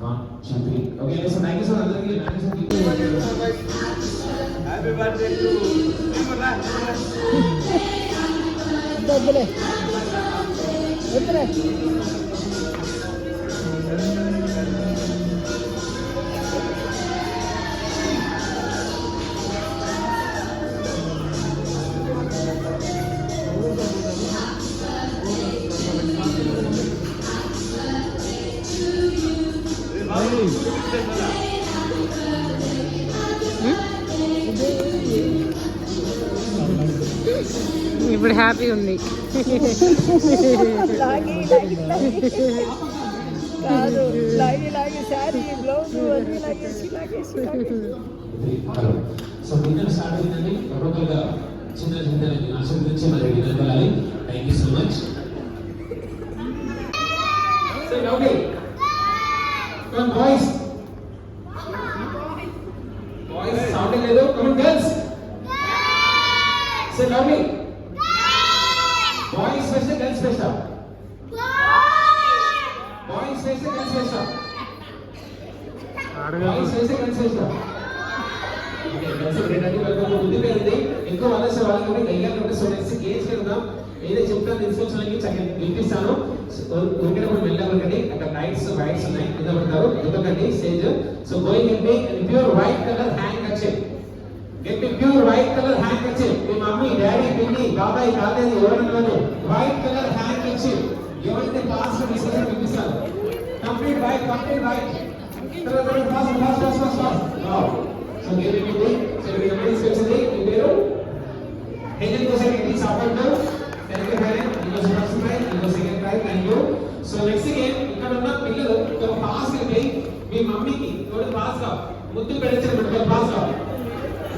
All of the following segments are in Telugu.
One, two, three. Okay, listen, thank you so much. Thank you, thank you so much. Happy birthday to you. Happy birthday. ఇప్పుడు హ్యాపీ ఉంది. లాగి లాగి లాగి. కాదు లాగి లాగి శారీ బ్లౌజ్ అన్ని లాగేసి లాగేసి సో చిన్న చిన్న ఆశీర్వదించి మరి వెళ్ళాలి thank you so much so okay come boys boys sound లేదు come girls so lovely boys first girls first boys first girls first boys first girls first ఎక్కువ వలస వాళ్ళకి డైలాగ్ ఉంటే సో నెక్స్ట్ గేమ్స్ వెళ్దాం ఏదో చెప్తాను ఇన్స్ట్రక్షన్లకి చక్కగా వినిపిస్తాను. ఇక్కడ కూడా వెళ్ళాలండి అక్కడ లైట్స్ వైట్స్ ఉన్నాయి. కింద పడతారు. ఎందుకండి stage so going in me pure white colour handkerchief get me pure white colour hang Kachche me mummy daddy పిన్ని బాబాయ్ తాతయ్య ఎవరైనా వైట్ కలర్ హ్యాంగ్ కచ్చే ఎవరైతే పాస్ డిస్కషన్ వినిపిస్తారు complete white complete white fast fast fast fast fast so మీరు మీకు మీరు గమనించి వచ్చింది మీ పేరు హెజన్ కోసం ఇది సాపండు తెలుగు పేరే ఇంకో ఫస్ట్ ప్రైజ్ ఇంకో second prize thank you so next game ఇక్కడ ఉన్న పిల్లలు ఒక పాస్ వెళ్ళి మీ మమ్మీకి తోడు పాస్ గా ముద్దు పెడిచిన బిడ్డ పాస్ గా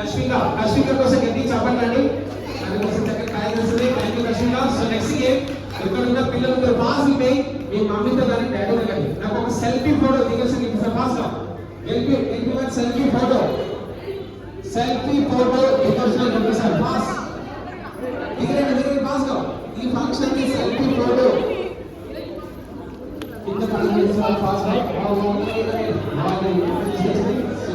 me one lipstick lipstick pass lipstick get one lipstick pass lipstick lipstick pass get me one lipstick lipstick lipstick get one lipstick pass గా తర్వాత pass pass Ramya Ramya wow మీ పేరు కశ్మిక కశ్మిక కోసం గట్టి చెప్పండి దానికోసం చక్కగా కాయ చేస్తుంది thank you Kashmika so next game ఇక్కడ ఉన్న పిల్లలు మీరు పాస్ ఇవ్వండి మీ మమ్మీతో కానీ డాడీతో కానీ నాకు ఒక సెల్ఫీ ఫోటో దిగేసి మీకు పాస్ గా గెలిపి గెలిపి సెల్ఫీ ఫోటో సెల్ఫీ ఫోటో దిగేసి మీకు సార్ పాస్ దిగరండి దిగరండి పాస్ గా ఈ ఫంక్షన్ కి సెల్ఫీ ఫోటో కింద పడి సార్ పాస్ గా సో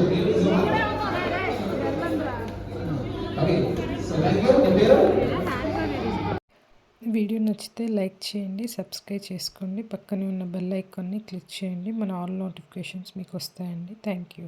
వీడియో నచ్చితే లైక్ చేయండి సబ్స్క్రైబ్ చేసుకోండి పక్కనే ఉన్న బెల్ ఐకాన్ని క్లిక్ చేయండి. మన ఆల్ నోటిఫికేషన్స్ మీకు వస్తాయండి. Thank you.